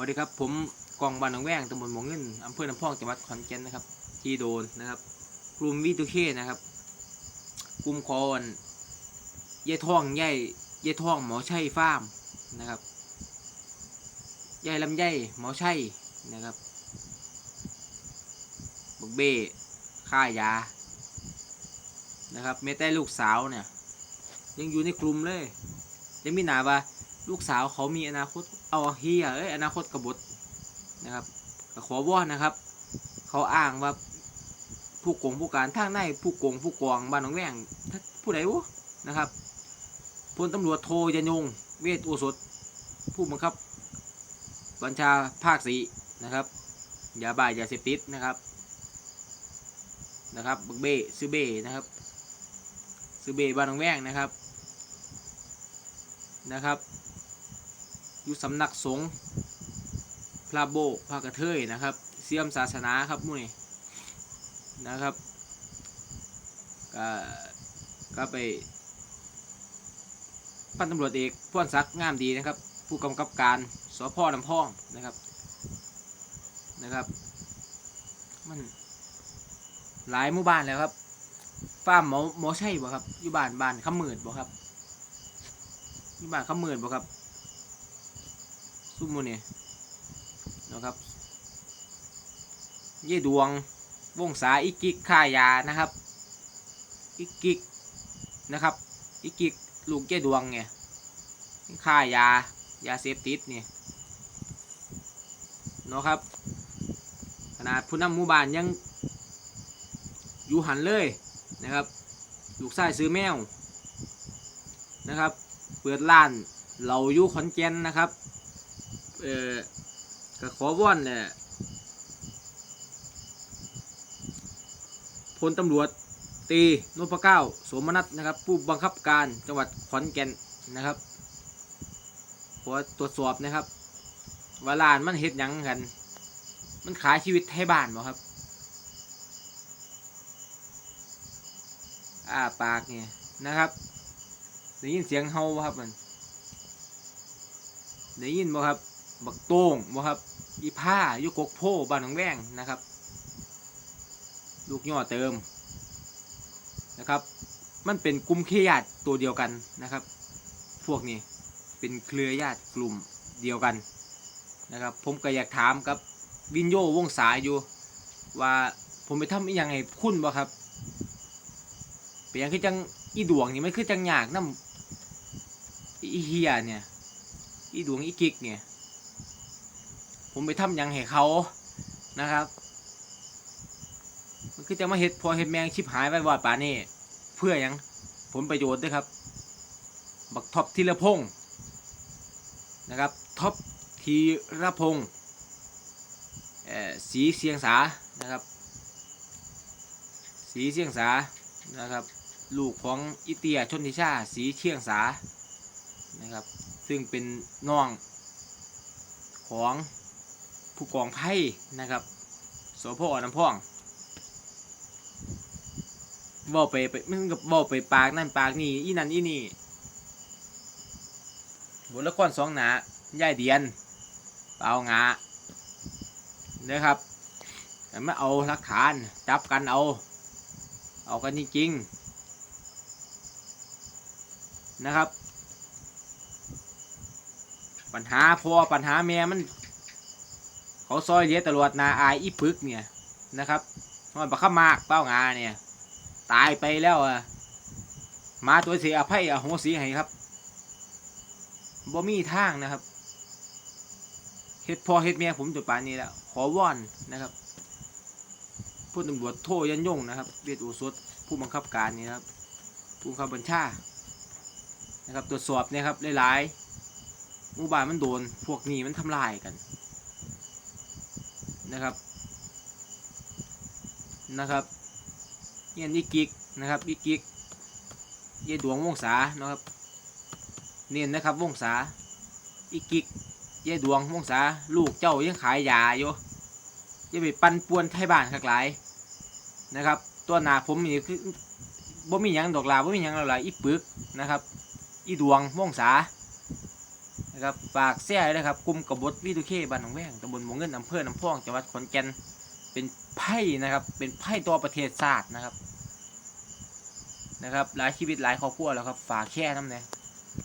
วัสดีครับผมกองบานหนองแวงตำบลหมองเงินอำเภอลำพองจังหวัดขอนแก่นนะครับ ที่โดนนะครับ กลุ่มวีทูเคนะครับกลุ่มคอนยายท่องยายยายท่องหมอชัยฟาร์มนะครับยายลำไยหมอชัยนะครับบกเบ้ค่ายานะครับแม้แต่ลูกสาวเนี่ยยังอยู่ในกลุ่มเลยยังมีหนาว่า ลูกสาวเขามีอนาคตเอาเฮียเอ้ยอนาคตกบฏนะครับขอวอนนะครับ เขาอ้างว่าผู้โกงผู้การทางในผู้โกงผู้กองบ้านหนองแวงถ้าผู้ใดวะนะครับพลตำรวจโทยนยงเวทโอสถผู้บังคับ บัญชาภาคสีนะครับยาบ้ายาเสพติดนะครับนะครับบักเบ้ซื้อเบ้นะครับซื้อเบ้บ้านหนองแวงนะครับนะครับ อยู่สำนักสงฆ์พระโบพระกระเทยนะครับ เสียมศาสนาครับมู่นี่นะครับก็ก็ไปพันตำรวจเอกพ่นศักดิ์งามดีนะครับ ผู้กำกับการสพลำพองนะครับนะครับ มันหลายหมู่บ้านแล้วครับฟาร์มหมอหมอใช่บ่ครับอยู่บ้านบ้านขมืดบ่ครับอยู่บ้านขมืดบ่ครับ ซุมโมนี่นะครับ เย่ดวง วงสาอิกิกค่ายานะครับ อิกิกนะครับ อิกิกลูกเย่ดวงไงค่ายา ยาเสพติดเนี่ยนะครับ ขนาดผู้นำหมู่บ้านยังอยู่หันเลยนะครับ ลูกชายซื้อแมวนะครับ เปิดร้านเราอยู่ขอนแก่นนะครับ เอ่อก็ขอว่อนเนี่ยพลตำรวจตีนพเก้าสมนัสนะครับ ผู้บังคับการจังหวัดขอนแก่นนะครับขอตรวจสอบนะครับว่ารานมันเฮ็ดหยังกัน มันขายชีวิตให้บ้านบ่ครับอ้าปากเนี่ยนะครับได้ยินเสียงเฮาบ่ครับมันได้ยินบ่ครับ บักโต้งบ่ครับ อีผ้ายู่กกโพบ้านหนองแวงนะครับ ลูกย่อเติมนะครับ มันเป็นกลุ่มเครือญาติตัวเดียวกันนะครับ พวกนี้เป็นเครือญาติกลุ่มเดียวกันนะครับ ผมก็อยากถามกับวินโยวงสายอยู่ ว่าผมไปทำอีหยังไงคุณบ่ครับเป็นหยังคือจังอีดวงนี่มันคือจังยากน้ำอีเฮียเนี่ย อีดวงอีกิกเนี่ย ผมไปทำยังให้เขานะครับ มันคือจะมาเห็ดพอเห็ดแมงชิบหายไปวอดป่านี่เพื่อยังผลประโยชน์ด้วยครับ บักท็อปธีรพงศ์นะครับท็อปธีรพงศ์สีเสียงสานะครับ สีเสียงสานะครับ ลูกของอิเตียชนทิชาสีเชียงสานะครับ ซึ่งเป็นน้องของ ผู้กองไพ่นะครับสพอน้ำพองเว่ไปไปมันกับว่ไปปากนั่นปากนี่อีนั่นอีนี่บทละครสองหนาย่ายเดียนเอางาเนะครับแต่ไม่เอาหลักฐานจับกันเอา เอากันจริงๆนะครับ ปัญหาพอปัญหาแม่มัน เขาซอยเลียตลอดนาอายอีปึกเนี่ยนะครับมันประคับมากเป้างาเนี่ย ตายไปแล้วอะมาตัวเสียอภัยอโหสีให้ครับบ่มีทางนะครับเฮ็ดพ่อเฮ็ดแม่ผมตัวป่านนี้แล้วขอวอนนะครับผู้ตำรวจโทยันยงนะครับเวทอุสดผู้บังคับการนี่ครับ ผู้บังคับบัญชานะครับตรวจสอบเนะครับหลายๆหมู่บ้านมันโดน พวกนี้มันทำลายกัน นะครับนะครับเงี้ยนี่กิกนะครับอีกิกเยดวงวงศานะครับเนียนนะครับวงศาอีกิกเยดวงวงศาลูกเจ้ายังขายยาอยู่ย่าไปปั่นป่วนไทยบ้านคักหลายนะครับ ตัวหนาผมนี่คือบ่มีหยังดอกลาบ่มีหยังดอกลาอีปึกนะครับ อีดวงวงศา นะครับฝากแชร์ด้วยนะครับกลุ่มกบฏวิทุเคบ้านหนองแวงตำบลหมวงเงินอำเภอน้ำพองจังหวัดขอนแก่นเป็นไพ่นะครับ เป็นไพ่ตัวประเทศศาสตร์นะครับนะครับ หลายชีวิตหลายครอบครัวแล้วครับ ฝากแค่น้ำเนี่ย